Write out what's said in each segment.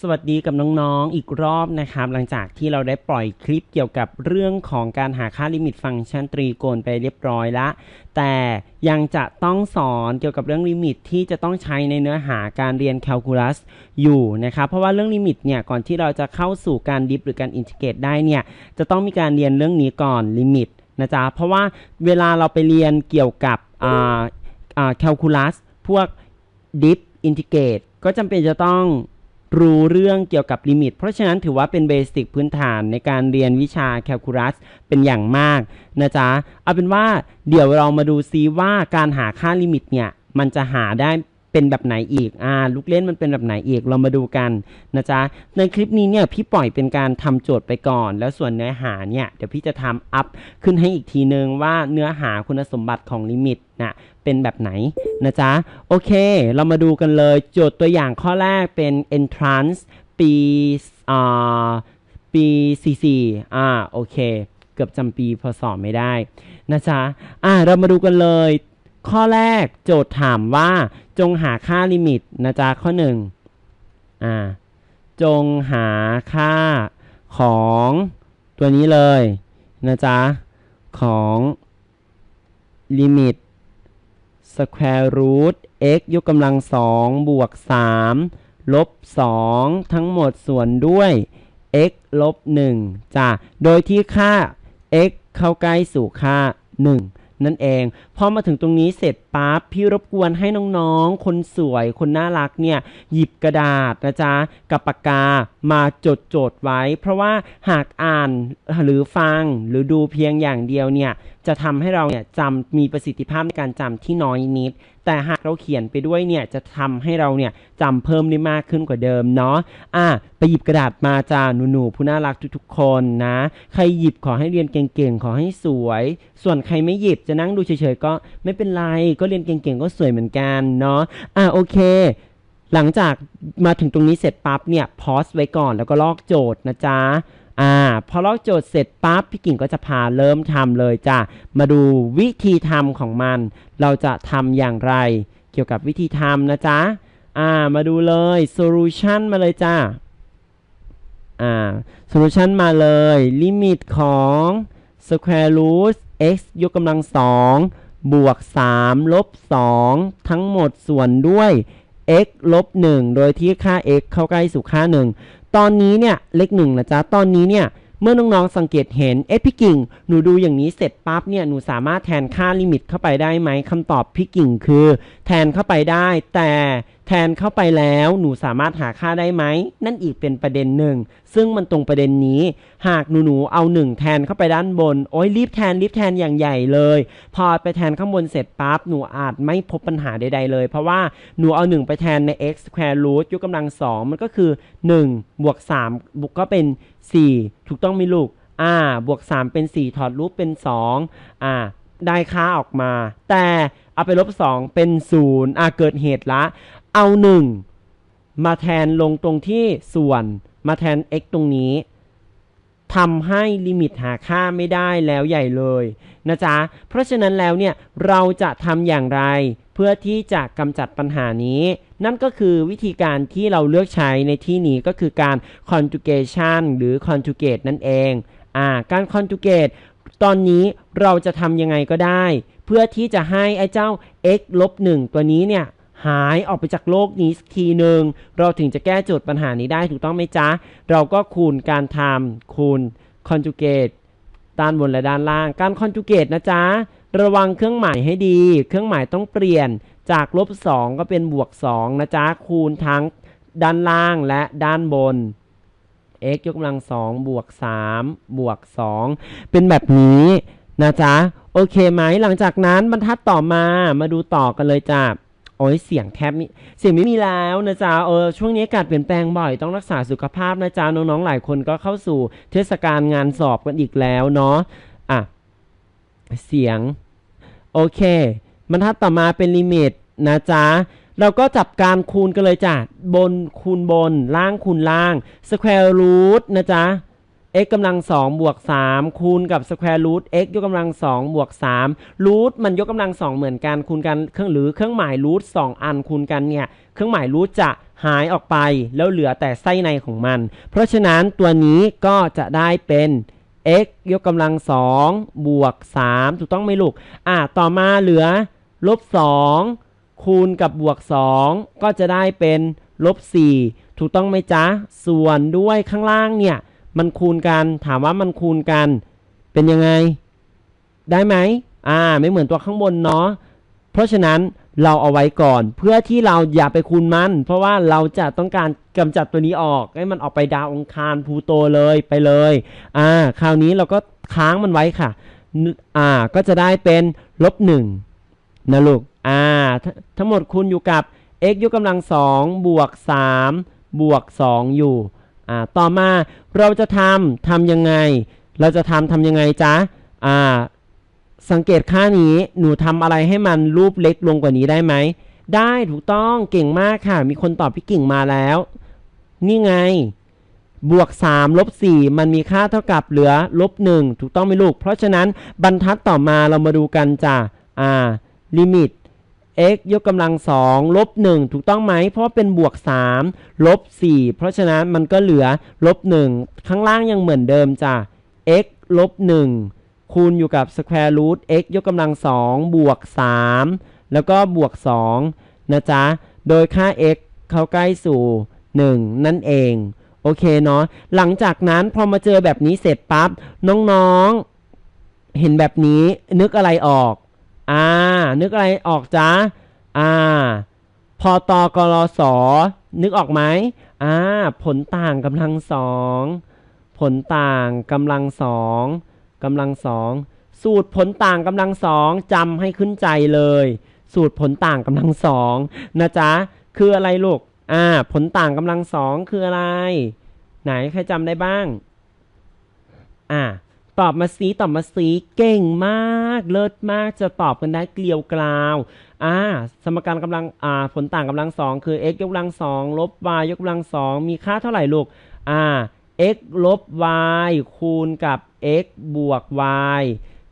สวัสดีกับน้องๆ อีกรอบนะครับ หลังจากที่เราได้ปล่อยคลิปเกี่ยวกับเรื่องของการหาค่าลิมิตฟังก์ชันตรีโกณไปเรียบร้อยละ แต่ยังจะต้องสอนเกี่ยวกับเรื่องลิมิตที่จะต้องใช้ในเนื้อหาการเรียนแคลคูลัสอยู่นะครับ เพราะว่าเรื่องลิมิตเนี่ย ก่อนที่เราจะเข้าสู่การดิฟหรือการอินทิเกรตได้เนี่ย จะต้องมีการเรียนเรื่องนี้ก่อนลิมิตนะจ๊ะ เพราะว่าเวลาเราไปเรียนเกี่ยวกับแคลคูลัสพวกดิฟอินทิเกรตก็จำเป็นจะต้อง รู้เรื่องเกี่ยวกับลิมิต เพราะฉะนั้นถือว่าเป็นเบสิกพื้นฐานในการเรียนวิชาแคลคูลัสเป็นอย่างมากนะจ๊ะ เอาเป็นว่าเดี๋ยวเรามาดูซิว่าการหาค่าลิมิตเนี่ย มันจะหาได้ เป็นแบบไหนอีกอ่าลูกเล่นมันเป็นแบบไหนอีกเรามาดูกันนะจ๊ะในคลิปนี้เนี่ยพี่ปล่อยเป็นการทำโจทย์ไปก่อน แล้วส่วนเนื้อหาเนี่ยเดี๋ยวพี่จะทำอัพขึ้นให้อีกทีนึงว่าเนื้อหาคุณสมบัติของลิมิตนะเป็นแบบไหนนะจ๊ะโอเค เรามาดูกันเลยโจทย์ตัวอย่างข้อแรกเป็น entrance ปีอ่าปี44อ่าโอเค เกือบจำปีพศไม่ได้นะจ๊ะอ่าเรามาดูกันเลย ข้อแรกโจทย์ถามว่าจงหาค่าลิมิตนะจ๊ะข้อหนึ่งอ่าจงหาค่าของตัวนี้เลยนะจ๊ะของลิมิต square root x ยกกำลังสองบวก3ลบ2ทั้งหมดส่วนด้วย x ลบ1จ้ะ โดยที่ค่า x เข้าใกล้สู่ค่า 1 นั่นเองพอมาถึงตรงนี้เสร็จปั๊บพี่รบกวนให้น้องๆ คนสวยคนน่ารักเนี่ยหยิบกระดาษนะจ๊ะกับปากกามาจดโจทย์ไว้ เพราะว่าหากอ่านหรือฟังหรือดูเพียงอย่างเดียวเนี่ยจะทำให้เราเนี่ยจำมีประสิทธิภาพในการจำที่น้อยนิด แต่หากเราเขียนไปด้วยเนี่ยจะทำให้เราเนี่ยจำเพิ่มได้มากขึ้นกว่าเดิมเนาะอะไปหยิบกระดาษมาจ้าหนูๆผู้น่ารักทุกๆคนนะ ใครหยิบขอให้เรียนเก่งๆ ขอให้สวย ส่วนใครไม่หยิบจะนั่งดูเฉยๆก็ไม่เป็นไร ก็เรียนเก่งๆ ก็สวยเหมือนกันเนาะ อะโอเค หลังจากมาถึงตรงนี้เสร็จปั๊บเนี่ยพอสไว้ก่อนแล้วก็ลอกโจทย์นะจ๊ะอ่าพอลอกโจทย์เสร็จปั๊บพี่กิ่งก็จะพาเริ่มทำเลยจ้ะมาดูวิธีทำของมัน เราจะทำอย่างไร เกี่ยวกับวิธีทำนะจ๊ะอ่ามาดูเลย solution มาเลยจ้ะอ่า solution มาเลยลิมิตของ square root x ยกกำลังสอง บวก 3 ลบ 2 ทั้งหมดส่วนด้วย x ลบ 1 โดยที่ค่า x เข้าใกล้สู่ค่า 1 ตอนนี้เนี่ย เลข1นะจ๊ะ ตอนนี้เนี่ยเมื่อน้องๆสังเกตเห็น เอ๊ะพี่กิ่ง หนูดูอย่างนี้เสร็จปั๊บเนี่ย หนูสามารถแทนค่าลิมิตเข้าไปได้ไหมคำตอบพี่กิ่งคือแทนเข้าไปได้ แต่แทนเข้าไปแล้วหนูสามารถหาค่าได้ไหม นั่นอีกเป็นประเด็นหนึ่ง ซึ่งมันตรงประเด็นนี้ หากหนูหนูๆเอาหนึ่งแทนเข้าไปด้านบน โอ้ยรีบแทนรีบแทนอย่างใหญ่เลย พอไปแทนข้างบนเสร็จปั๊บหนูอาจไม่พบปัญหาใด ๆ เลย เพราะว่าหนูเอา1ไปแทนใน x square root ยกกำลัง2มันก็คือ1บวก3บวกก็เป็น 4 ถูกต้องไหมลูกอ่าบวก 3 เป็น 4 ถอดรูปเป็น 2 อ่า ได้ค่าออกมา แต่ เอาไปลบ 2 เป็น0อ่าเกิดเหตุละ เอา 1 มาแทนลงตรงที่ส่วน มาแทน x ตรงนี้ทำให้ลิมิตหาค่าไม่ได้แล้วใหญ่เลยนะจ๊ะ เพราะฉะนั้นแล้วเนี่ยเราจะทำอย่างไร เพื่อที่จะกำจัดปัญหานี้ นั่นก็คือวิธีการที่เราเลือกใช้ในที่นี้ก็คือการ conjugation หรือ conjugate นั่นเอง อ่า การ conjugate ตอนนี้เราจะทำยังไงก็ได้ เพื่อที่จะให้ไอ้เจ้า x ลบ1ตัวนี้เนี่ยหายออกไปจากโลกนี้สักทีหนึ่งเราถึงจะแก้โจทย์ปัญหานี้ได้ถูกต้องไหมจ๊ะ เราก็คูณการทำคูณ conjugate ด้านบนและด้านล่าง การ conjugate นะจ๊ะ ระวังเครื่องหมายให้ดี เครื่องหมายต้องเปลี่ยนจากลบ 2 ก็เป็นบวก 2 นะจ๊ะ คูณทั้งด้านล่างและด้านบน x ยกกำลัง2บวก3บวก 2 เป็นแบบนี้นะจ๊ะ โอเคไหมหลังจากนั้นบรรทัดต่อมามาดูต่อกันเลยจ้ะโอ้ยเสียงแทบม่เสียงไม่มีแล้วนะจ๊ะเออช่วงนี้อากาศเปลี่ยนแปลงบ่อยต้องรักษาสุขภาพนะจ๊ะน้องๆหลายคนก็เข้าสู่เทศกาลงานสอบกันอีกแล้วเนาะอะเสียง โอเคบรรทัดต่อมาเป็นลิมิตนะจ๊ะเราก็จับการคูณกันเลยจ้ะบนคูณบนล่างคูณล่าง square root นะจ๊ะ x กำลัง2บวก3คูณกับ square root x ยกกำลัง2บวก3 root มันยกกำลัง2เหมือนกันคูณกันเครื่องหรือเครื่องหมาย root 2อันคูณกันเนี่ยเครื่องหมาย root จะหายออกไปแล้วเหลือแต่ไส้ในของมัน เพราะฉะนั้นตัวนี้ก็จะได้เป็น x ยกกำลังสองบวก3ถูกต้องไหมลูกอะต่อมาเหลือลบ2คูณกับบวก 2 ก็จะได้เป็นลบ4ถูกต้องไหมจ๊ะ ส่วนด้วยข้างล่างเนี่ย มันคูณกัน ถามว่ามันคูณกัน เป็นยังไง ได้ไหมอ่า ไม่เหมือนตัวข้างบนเนาะ เพราะฉะนั้นเราเอาไว้ก่อน เพื่อที่เราอย่าไปคูณมัน เพราะว่าเราจะต้องการกำจัดตัวนี้ออก ให้มันออกไปดาวองคารพูโตเลยไปเลย อ่า คราวนี้เราก็ค้างมันไว้ค่ะ อ่า ก็จะได้เป็นลบหนึ่งนะลูก อ่าททั้งหมดคูณอยู่กับ x ยกกำลังสองบวกสามบวกสองอยู่ อ่าต่อมาเราจะทำทำยังไง เราจะทำทำยังไงจ๊ะอ่าสังเกตค่านี้หนูทำอะไรให้มันรูปเล็กลงกว่านี้ได้ไหม ได้ถูกต้องเก่งมากค่ะ มีคนตอบพี่กิ่งมาแล้ว นี่ไง บวก 3 ลบ 4 มันมีค่าเท่ากับเหลือลบ 1 ถูกต้องไหมลูก เพราะฉะนั้นบรรทัดต่อมาเรามาดูกันจ้ะอ่าลิมิต x ยกกำลัง2ลบ1ถูกต้องไหม เพราะเป็นบวก3ลบ4เพราะฉะนั้นมันก็เหลือลบ1ข้างล่างยังเหมือนเดิมจ้ะ x ลบ1คูณอยู่กับ square root x ยกกำลัง2บวก3แล้วก็บวก2นะจ๊ะ โดยค่า x เข้าใกล้สู่1นั่นเอง โอเคเนาะ หลังจากนั้นพอมาเจอแบบนี้เสร็จปั๊บน้องๆ เห็นแบบนี้นึกอะไรออก อ่า นึกอะไรออกจ๊ะอ่า พอตอกรอสนึกออกไหมอ่า ผลต่างกำลังสอง ผลต่างกำลังสองกำลังสอง สูตรผลต่างกำลังสองจำให้ขึ้นใจเลย สูตรผลต่างกำลังสองนะจ๊ะ คืออะไรลูก อ่า ผลต่างกำลังสองคืออะไร ไหนใครจำได้บ้าง อ่า ตอบมาสีตอบมาสีเก่งมาก เลิศมากจะตอบกันได้เกลียวกราวอ่าสมการกำลังอ่าผลต่างกำลังสองคือ x ยกกำลังสองลบ y ยกกำลังสองมีค่าเท่าไหร่ลูกอ่า x ลบ y คูณกับ x บวก y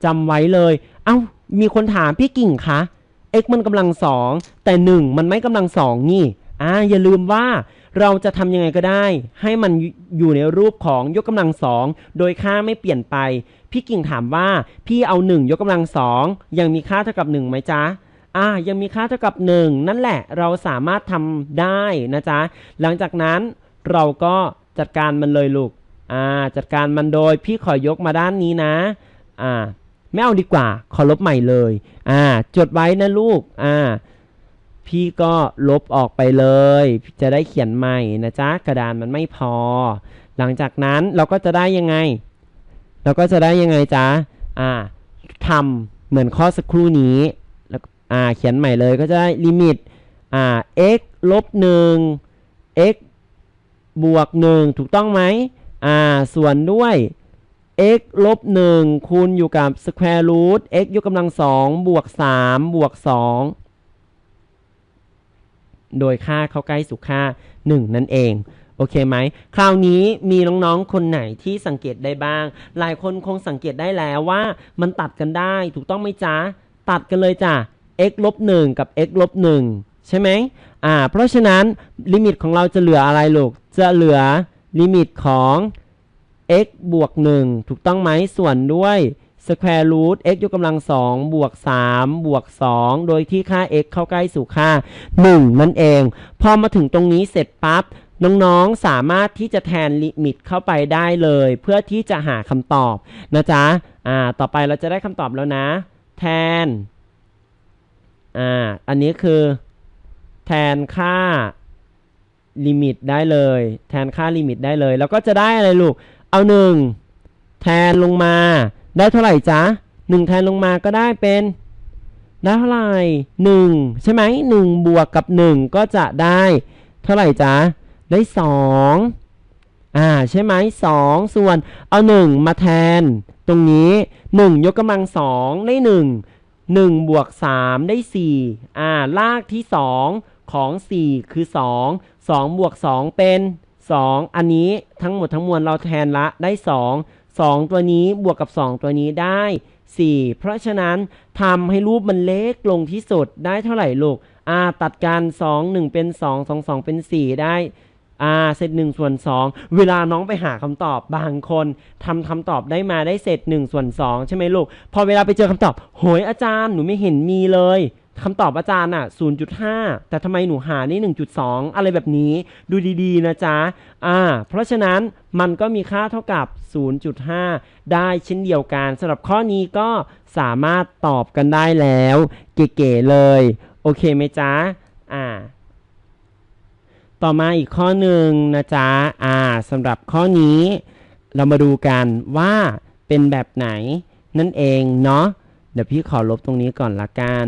จำไว้เลย เอ้า มีคนถามพี่กิ่งคะ x มันกำลังสองแต่ 1 มันไม่กำลังสองนี่ อ่า อย่าลืมว่า เราจะทำยังไงก็ได้ ให้มันอยู่ในรูปของยกกำลังสองโดยค่าไม่เปลี่ยนไป พี่กิ่งถามว่าพี่เอา 1 ยกกำลังสองยังมีค่าเท่ากับ1ไหมจ๊ะอ่ายังมีค่าเท่ากับ 1 นั่นแหละเราสามารถทำได้นะจ๊ะหลังจากนั้นเราก็จัดการมันเลยลูกอ่าจัดการมันโดยพี่ขอยกมาด้านนี้นะอ่าไม่เอาดีกว่า ขอลบใหม่เลยอ่าจดไว้นะลูกอ่า พี่ก็ลบออกไปเลย จะได้เขียนใหม่นะจ๊ะ กระดานมันไม่พอ หลังจากนั้นเราก็จะได้ยังไง เราก็จะได้ยังไงจ๊ะ อ่าทำเหมือนข้อสักครู่นี้ แล้วอ่าเขียนใหม่เลยก็จะได้ลิมิต อ่า x ลบหนึ่ง x บวกหนึ่งถูกต้องไหมอ่า ส่วนด้วย x ลบหนึ่งคูณอยู่กับ square root x ยกกำลังสองบวกสามบวกสอง โดยค่าเข้าใกล้สู่ค่า 1 นั่นเอง โอเคไหม คราวนี้มีน้องๆ คนไหนที่สังเกตได้บ้าง หลายคนคงสังเกตได้แล้วว่ามันตัดกันได้ถูกต้องไหมจ๊ะ ตัดกันเลยจ้ะ x ลบ1กับ x ลบ1ใช่ไหมอ่า เพราะฉะนั้นลิมิตของเราจะเหลืออะไรลูก จะเหลือลิมิตของ x บวก 1 ถูกต้องไหมส่วนด้วย square root x ยกกำลัง2บวก3บวก2โดยที่ค่า x เข้าใกล้สู่ค่า 1 นั่นเอง พอมาถึงตรงนี้เสร็จปั๊บน้องๆ สามารถที่จะแทนลิมิตเข้าไปได้เลย เพื่อที่จะหาคำตอบนะจ๊ะอ่าต่อไปเราจะได้คำตอบแล้วนะ แทนอ่าอันนี้คือ แทนค่าลิมิตได้เลย แทนค่าลิมิตได้เลย แล้วก็จะได้อะไรลูก เอาหนึ่งแทนลงมา ได้เท่าไหร่จ๊ะหนึ่งแทนลงมาก็ได้เป็นได้เท่าไหร่หนึ่งใช่ไหมหนึ่งบวกกับหนึ่งก็จะได้ เท่าไหร่จ๊ะได้สองอ่าใช่ไหมสองส่วนเอาหนึ่งมาแทน ตรงนี้หนึ่งยกกำลังสองได้หนึ่งหนึ่งบวกสามได้สี่อ่า ลากที่สองของสี่คือสองสองบวกสองเป็นสองอันนี้ทั้งหมดทั้งมวลเราแทนละได้ส องสองตัวนี้บวกกับสองตัวนี้ได้สี่เพราะฉะนั้นทำให้รูปมันเล็กลงที่สุดได้เท่าไหร่ลูกอ่าตัดกัน2 1 เป็น 2 2 2 เป็น 4 ได้อ่าเศษ1ส่วน2 เวลาน้องไปหาคำตอบบางคนทำคำตอบได้มาได้เศษ1ส่วน2ใช่ไหมลูก พอเวลาไปเจอคำตอบโหยอาจารย์หนูไม่เห็นมีเลย คำตอบอาจารย์อะ 0.5 แต่ทำไมหนูหานี่ 1.2 อะไรแบบนี้ ดูดีๆ นะจ๊ะ อ่า เพราะฉะนั้นมันก็มีค่าเท่ากับ 0.5 ได้เช่นเดียวกันสำหรับข้อนี้ก็สามารถตอบกันได้แล้ว เก๋ๆเลย โอเคไหมจ๊ะ อ่า ต่อมาอีกข้อหนึ่งนะจ๊ะ อ่าสำหรับข้อนี้ เรามาดูกันว่าเป็นแบบไหนนั่นเองเนาะเดี๋ยวพี่ขอลบตรงนี้ก่อนละกัน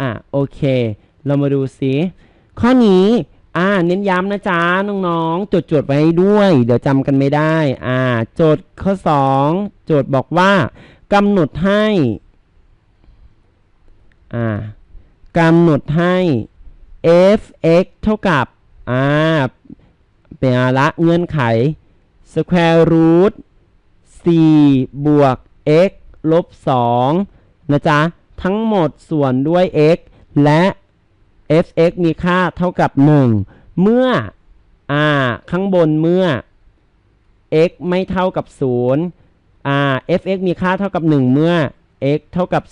อะ โอเค เรามาดูซิข้อนี้ อ่า เน้นย้ำนะจ๊ะ น้องๆ จดจดไว้ด้วย เดี๋ยวจำกันไม่ได้ อ่า โจทย์ข้อ 2 โจทย์บอกว่ากำหนดให้ อ่ากำหนดให้ f(x) เท่ากับ อ่า เป็นละเงื่อนไข square root 4 บวก x ลบ 2 นะจ๊ะ ทั้งหมดส่วนด้วย x และ f(x) มีค่าเท่ากับ 1 เมื่ออข้างบนเมื่อ x ไม่เท่ากับ0อ่า f(x) มีค่าเท่ากับ 1 เมื่อ x เท่ากับ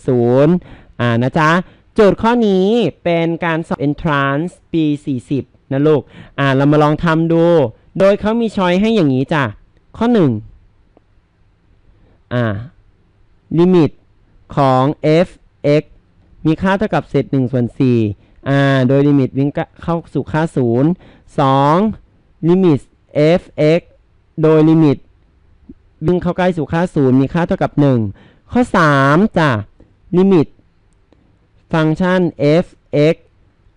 0 อ่านะจ๊ะ โจทย์ข้อนี้เป็นการสอบ entrance ปี 40 นะลูก อ่า เรามาลองทำดู โดยเขามีช้อยให้อย่างนี้จ้ะ ข้อ 1 อ่า ลิมิตของ f(x) มีค่าเท่ากับเศษ1ส่วน4อ่าโดยลิมิตวิ่งเข้าสู่ค่า 0 2ลิมิต f(x) โดยลิมิตวิ่งเข้าใกล้สู่ค่า 0 มีค่าเท่ากับ 1 ข้อ 3จ้ะลิมิต ฟังก์ชัน f(x)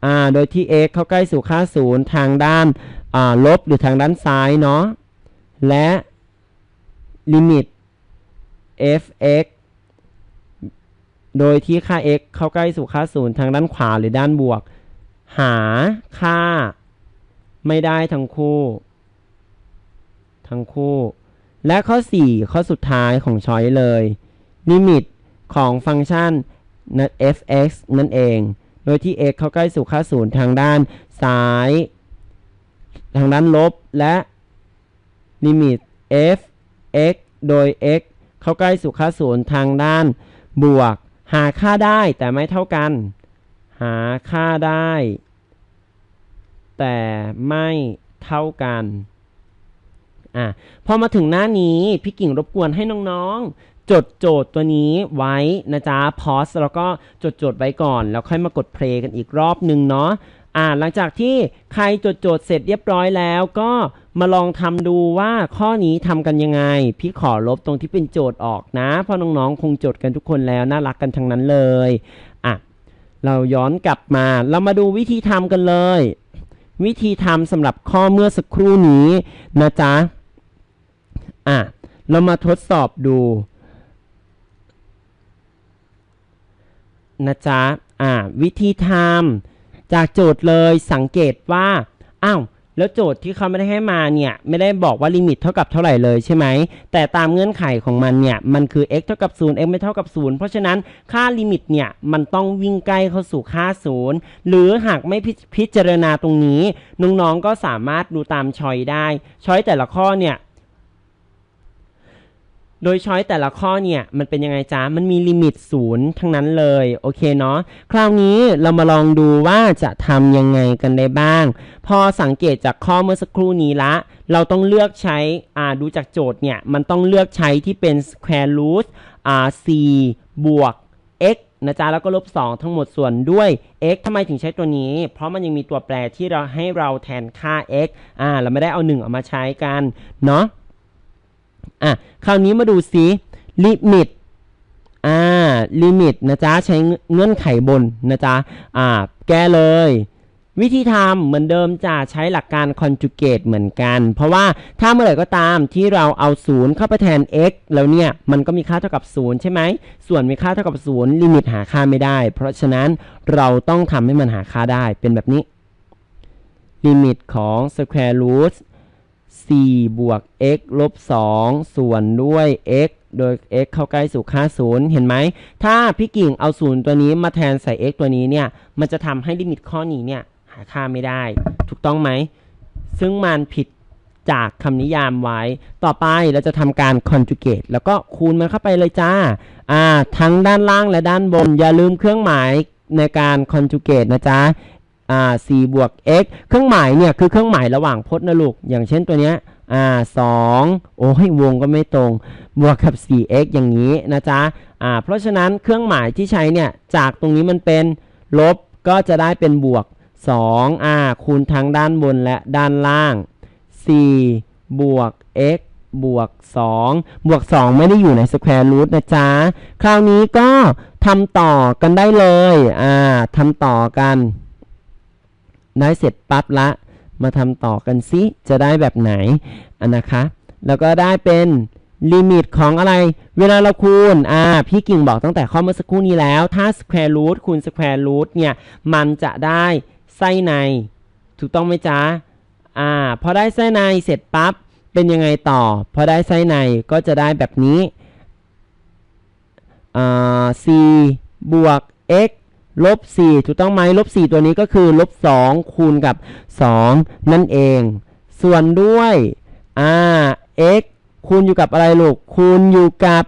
อ่าโดยที่ x เข้าใกล้สู่ค่า 0 ทางด้านอ่าลบหรือทางด้านซ้ายเนาะและลิมิต f(x) โดยที่ค่า x เข้าใกล้สู่ค่า0ทางด้านขวาหรือด้านบวก หาค่าไม่ได้ทั้งคู่ ทั้งคู่ และข้อ 4 ข้อสุดท้ายของช้อยเลย ลิมิตของฟังก์ชัน f(x) นั่นเอง โดยที่ x เข้าใกล้สู่ค่า0ทางด้านซ้าย ทางด้านลบและลิมิต f(x) โดย x เข้าใกล้สู่ค่า0ทางด้านบวก หาค่าได้แต่ไม่เท่ากัน หาค่าได้ แต่ไม่เท่ากันอะพอมาถึงหน้านี้พี่กิ่งรบกวนให้น้องๆ จดโจทย์ตัวนี้ไว้นะจ๊ะพอสแล้วก็จดโจทย์ไว้ก่อน แล้วค่อยมากดเพลงกันอีกรอบหนึ่งเนาะอ่าหลังจากที่ใครจดโจทย์เสร็จเรียบร้อยแล้วก็ มาลองทำดูว่าข้อนี้ทำกันยังไง พี่ขอลบตรงที่เป็นโจทย์ออกนะ เพราะน้องๆ คงโจดกันทุกคนแล้ว น่ารักกันทั้งนั้นเลยอะเราย้อนกลับมา เรามาดูวิธีทำกันเลย วิธีทำสำหรับข้อเมื่อสักครู่นี้นะจ๊ะอะเรามาทดสอบดูนะจ๊ะอะวิธีทำจากโจทย์เลยสังเกตว่าอ้าว แล้วโจทย์ที่เขาไม่ได้ให้มาเนี่ยไม่ได้บอกว่าลิมิตเท่ากับเท่าไหร่เลยใช่ไหมแต่ตามเงื่อนไขของมันเนี่ยมันคือ x เท่ากับ0 x ไม่เท่ากับ 0 เพราะฉะนั้นค่าลิมิตเนี่ยมันต้องวิ่งใกล้เข้าสู่ค่า 0 หรือหากไม่พิจารณาตรงนี้น้องๆก็สามารถดูตามชอยได้ชอยแต่ละข้อเนี่ย โดยช้อยแต่ละข้อเนี่ย มันเป็นยังไงจ๊ะ มันมีลิมิตศูนย์ทั้งนั้นเลย โอเคเนาะ คราวนี้เรามาลองดูว่าจะทำยังไงกันได้บ้าง พอสังเกตจากข้อเมื่อสักครู่นี้ละ เราต้องเลือกใช้ อ่า ดูจากโจทย์เนี่ย มันต้องเลือกใช้ที่เป็น square root อ่า c บวก x นะจ๊ะ แล้วก็ลบ 2 ทั้งหมดส่วนด้วย x ทำไมถึงใช้ตัวนี้ เพราะมันยังมีตัวแปรที่เราให้เราแทนค่า x อ่า เราไม่ได้เอา 1 ออกมาใช้กัน เนาะ อะคราวนี้มาดูซิลิมิตอ่าลิมิตนะจ๊ะใช้เงื่อนไขบนนะจ๊ะอ่าแก้เลย วิธีทำเหมือนเดิมจะใช้หลักการ conjugate เหมือนกัน เพราะว่าถ้าเมื่อไหร่ก็ตามที่เราเอา0เข้าไปแทน x แล้วเนี่ย มันก็มีค่าเท่ากับ0ใช่ไหม ส่วนมีค่าเท่ากับ0ลิมิตหาค่าไม่ได้ เพราะฉะนั้นเราต้องทำให้มันหาค่าได้เป็นแบบนี้ลิมิตของ square root 4 บวก x ลบ 2 ส่วนด้วย x โดย x เข้าใกล้สู่ค่าศูนย์เห็นไหม ถ้าพี่กิ่งเอาศูนย์ตัวนี้มาแทนใส่ x ตัวนี้เนี่ย มันจะทำให้ลิมิตข้อนี้เนี่ย หาค่าไม่ได้ ถูกต้องไหม ซึ่งมันผิดจากคำนิยามไว้ ต่อไปเราจะทำการ conjugate แล้วก็คูณมันเข้าไปเลยจ้า อ่า ทั้งด้านล่างและด้านบน อย่าลืมเครื่องหมายในการ conjugate นะจ๊ะ อ่า4บวก x เครื่องหมายเนี่ยคือเครื่องหมายระหว่างพจน์นะลูก อย่างเช่นตัวเนี้ยอ่า2โอ้ยวงก็ไม่ตรง บวกกับ 4x อย่างนี้นะจ๊ะอ่าเพราะฉะนั้นเครื่องหมายที่ใช้เนี่ย จากตรงนี้มันเป็นลบก็จะได้เป็นบวก2อ่าคูณทั้งด้านบนและด้านล่าง 4 บวก x บวก 2 บวก 2 ไม่ได้อยู่ในสแควร์รูทนะจ๊ะ คราวนี้ก็ทำต่อกันได้เลยอ่าทำต่อกัน ได้เสร็จปั๊บละ มาทำต่อกันซิ จะได้แบบไหนอันนะคะ แล้วก็ได้เป็นลิมิตของอะไร เวลาเราคูณ อ่า พี่กิ่งบอกตั้งแต่ข้อเมื่อสักครู่นี้แล้ว ถ้า square root คูณ square root เนี่ย มันจะได้ไส้ใน ถูกต้องไหมจ๊ะ อ่า พอได้ไส้ในเสร็จปั๊บ เป็นยังไงต่อ พอได้ไส้ในก็จะได้แบบนี้ อ่า c บวก x ลบ4ถูกต้องไหมลบ4ตัวนี้ก็คือลบ2คูณกับ 2 นั่นเอง ส่วนด้วยอ่า x คูณอยู่กับอะไรลูก คูณอยู่กับ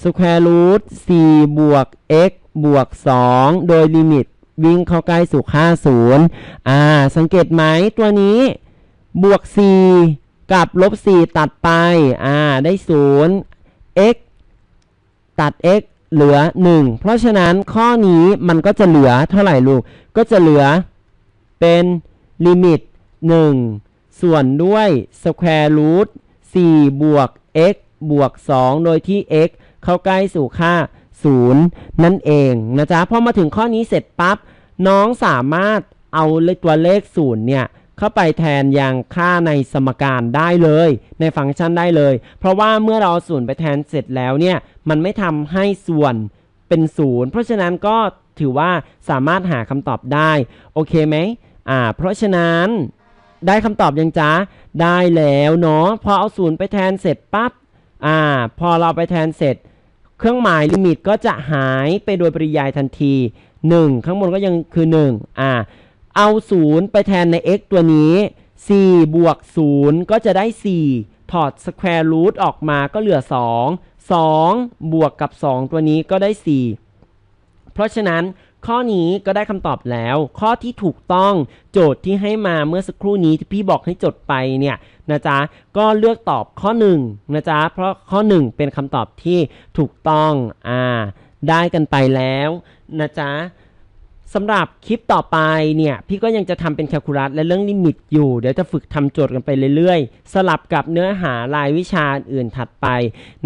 square root 4บวก x บวก 2 โดยลิมิตวิ่งเข้าใกล้สู่ค่า 0 อ่า สังเกตไหมตัวนี้ บวก 4 กับลบ 4 ตัดไป อ่า ได้ 0 x ตัด x เหลือ 1 เพราะฉะนั้นข้อนี้มันก็จะเหลือเท่าไหร่ลูก ก็จะเหลือเป็นลิมิต 1 ส่วนด้วย square root 4บวก x บวก 2 โดยที่ x เข้าใกล้สู่ค่า 0 นั่นเองนะจ๊ะพอมาถึงข้อนี้เสร็จปั๊บน้องสามารถเอาเลขตัวเลข 0 เนี่ย เข้าไปแทนอยังค่าในสมการได้เลย ในฟังก์ชันได้เลย เพราะว่าเมื่อเราเอาศูนย์ไปแทนเสร็จแล้วเนี่ยมันไม่ทำให้ส่วนเป็นศูนย์เพราะฉะนั้นก็ถือว่าสามารถหาคำตอบได้ โอเคไหมอ่า เพราะฉะนั้นได้คำตอบยังจ๊ะได้แล้วเนาะพอเอาศูนย์ไปแทนเสร็จปั๊บอ่า พอเราไปแทนเสร็จ เครื่องหมายลิมิตก็จะหายไปโดยปริยายทันที 1 ข้างบนก็ยังคือ 1 อ่า เอา 0 ไปแทนใน x ตัวนี้ 4 บวก 0 ก็จะได้ 4 ถอด square root ออกมาก็เหลือ 2 2 บวกกับ 2 ตัวนี้ก็ได้ 4 เพราะฉะนั้นข้อนี้ก็ได้คำตอบแล้ว ข้อที่ถูกต้องโจทย์ที่ให้มาเมื่อสักครู่นี้ที่พี่บอกให้จดไปเนี่ยนะจ๊ะก็เลือกตอบข้อ1นะจ๊ะเพราะข้อ 1 เป็นคำตอบที่ถูกต้องอ่าได้กันไปแล้วนะจ๊ะ สำหรับคลิปต่อไปเนี่ยพี่ก็ยังจะทำเป็นแคลคูลัสและเรื่องลิมิตอยู่ เดี๋ยวจะฝึกทำโจทย์กันไปเรื่อยๆ สลับกับเนื้อหารายวิชาอื่นถัดไป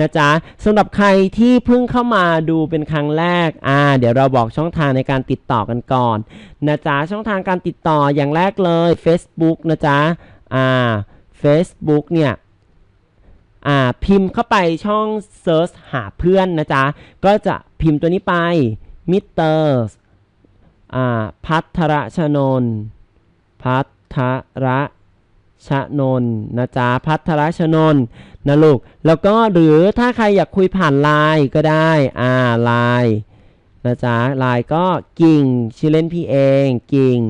นะจ๊ะสำหรับใครที่เพิ่งเข้ามาดูเป็นครั้งแรกอ่าเดี๋ยวเราบอกช่องทางในการติดต่อกันก่อนนะจ๊ะช่องทางการติดต่ออย่างแรกเลย Facebook นะจ๊ะอ่า Facebook เนี่ยอ่าพิมพ์เข้าไปช่อง Search หาเพื่อนนะจ๊ะก็จะพิมพ์ตัวนี้ไป Mr. อ่า พัทรชนน พัทรชนนนะจ๊ะพัทรชนนนะลูก แล้วก็หรือถ้าใครอยากคุยผ่านไลน์ก็ได้อ่าไลน์นะจ๊ะไลน์ก็กิ่งชื่อเล่นพี่เองกิ่ง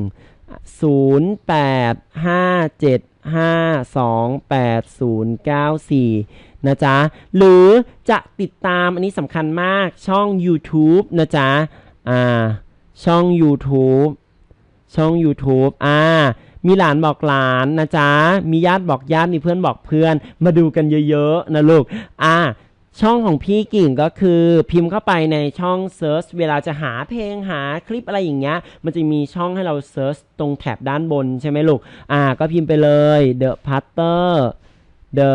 0 8 5 7 5 2 8 0 9 4 นะจ๊ะ หรือจะติดตามอันนี้สำคัญมากช่อง YouTube นะจ๊ะอ่า ช่อง YouTube ช่อง YouTube อ่า มีหลานบอกหลานนะจ๊ะ มีญาติบอกญาติ มีเพื่อนบอกเพื่อน มาดูกันเยอะๆ นะลูก อ่า ช่องของพี่กิ่งก็คือพิมพ์เข้าไปในช่องเซิร์ชเวลาจะหาเพลงหาคลิปอะไรอย่างเงี้ย มันจะมีช่องให้เราเซิร์ชตรงแถบด้านบนใช่ไหมลูก อ่า ก็พิมพ์ไปเลย The Putter The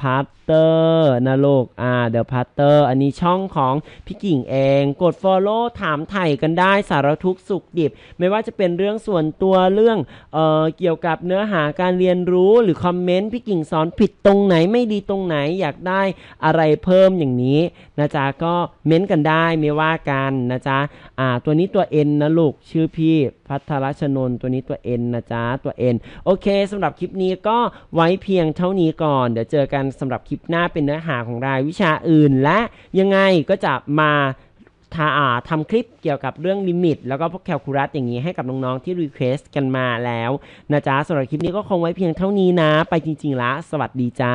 Putter นะลูกอ่า The Putter อันนี้ช่องของพี่กิ่งเอง กด Follow ถามไถ่กันได้สารทุกสุขดิบ ไม่ว่าจะเป็นเรื่องส่วนตัวเรื่องเอ่อเกี่ยวกับเนื้อหาการเรียนรู้หรือคอมเมนต์พี่กิ่งสอนผิดตรงไหนไม่ดีตรงไหนอยากได้อะไรเพิ่มอย่างนี้นะจ๊ะก็เม้นต์กันได้ไม่ว่ากันนะจ๊ะอ่าตัวนี้ตัว N นะลูกชื่อพี่พัทรชนนตัวนี้ตัว N นะจ๊ะตัว N โอเคสำหรับคลิปนี้ก็ไว้เพียงเท่านี้ก่อน เดี๋ยวเจอกันสำหรับคลิปหน้าเป็นเนื้อหาของรายวิชาอื่น และยังไงก็จะมาทาอาทำคลิปเกี่ยวกับเรื่องลิมิต แล้วก็พวกแคลคูลัสอย่างนี้ให้กับน้องๆที่รีเควสกันมาแล้วนะจ๊ะสำหรับคลิปนี้ก็คงไว้เพียงเท่านี้นะ ไปจริงๆละ สวัสดีจ้า